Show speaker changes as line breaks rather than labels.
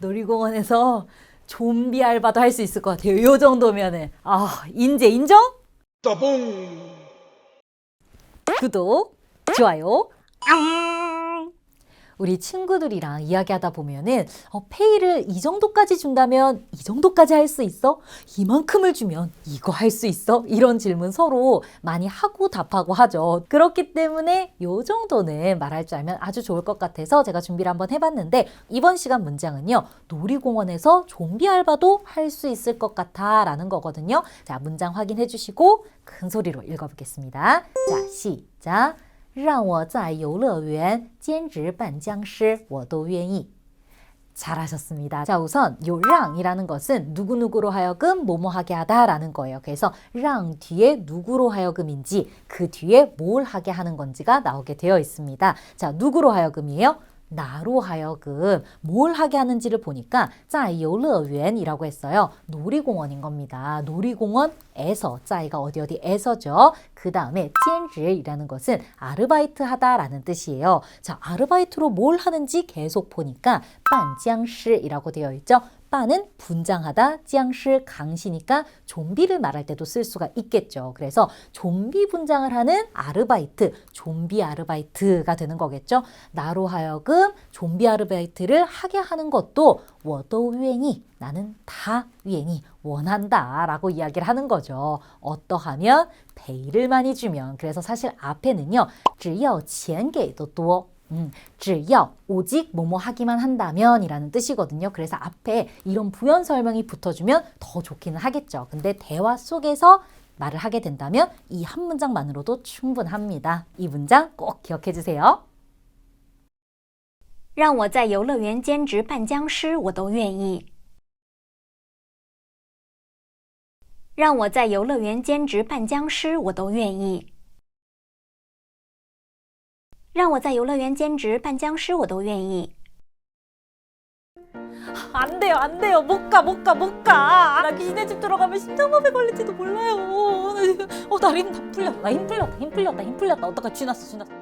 놀이공원에서 좀비 알바도 할 수 있을 것 같아요. 요 정도면은 아 인재 인정?
따봉
구독, 좋아요. 우리 친구들이랑 이야기하다 보면은 어, 페이를 이 정도까지 준다면 이 정도까지 할 수 있어? 이만큼을 주면 이거 할 수 있어? 이런 질문 서로 많이 하고 답하고 하죠. 그렇기 때문에 요 정도는 말할 줄 알면 아주 좋을 것 같아서 제가 준비를 한번 해봤는데 이번 시간 문장은요. 놀이공원에서 좀비 알바도 할 수 있을 것 같아 라는 거거든요. 자, 문장 확인해 주시고 큰 소리로 읽어보겠습니다. 자, 시작. 让我在游乐园兼职扮僵尸我都愿意 잘하셨습니다. 자, 우선 요 랑이라는 것은 누구누구로 하여금 뭐뭐 하게 하다라는 거예요. 그래서 랑 뒤에 누구로 하여금인지 그 뒤에 뭘 하게 하는 건지가 나오게 되어 있습니다. 자, 누구로 하여금이에요? 나로 하여금 뭘 하게 하는지를 보니까 짜이요르엔이라고 했어요. 놀이공원인 겁니다. 놀이공원에서 짜이가 어디 어디에서죠. 그 다음에 찐질이라는 것은 아르바이트 하다라는 뜻이에요. 자 아르바이트로 뭘 하는지 계속 보니까 빤짱시이라고 되어 있죠. 빠는 분장하다, 僵시 강시니까 좀비를 말할 때도 쓸 수가 있겠죠. 그래서 좀비 분장을 하는 아르바이트, 좀비 아르바이트가 되는 거겠죠. 나로 하여금 좀비 아르바이트를 하게 하는 것도 我都愿意 나는 다 유행이 원한다라고 이야기를 하는 거죠. 어떠하면 페이를 많이 주면 그래서 사실 앞에는요. 只要钱给的多 음, 只要 오직 뭐뭐 하기만 한다면 이라는 뜻이거든요. 그래서 앞에 이런 부연 설명이 붙어주면 더 좋기는 하겠죠. 근데 대화 속에서 말을 하게 된다면 이 한 문장만으로도 충분합니다. 이 문장 꼭 기억해 주세요.
让我在游乐园兼职扮僵尸，我都愿意。让我在游乐园兼职扮僵尸，我都愿意。 让我在游乐园兼职扮僵尸，我都愿意。
안 돼요, 안 돼요. 못 가, 못 가, 못 가. 나 귀신의 집 들어가면 심장마비 걸릴지도 몰라요. 나 지금, 어, 나 힘 다 풀렸다. 나 힘 풀렸다, 힘 풀렸다, 힘 풀렸다. 어떡하 쥐났어, 쥐났어.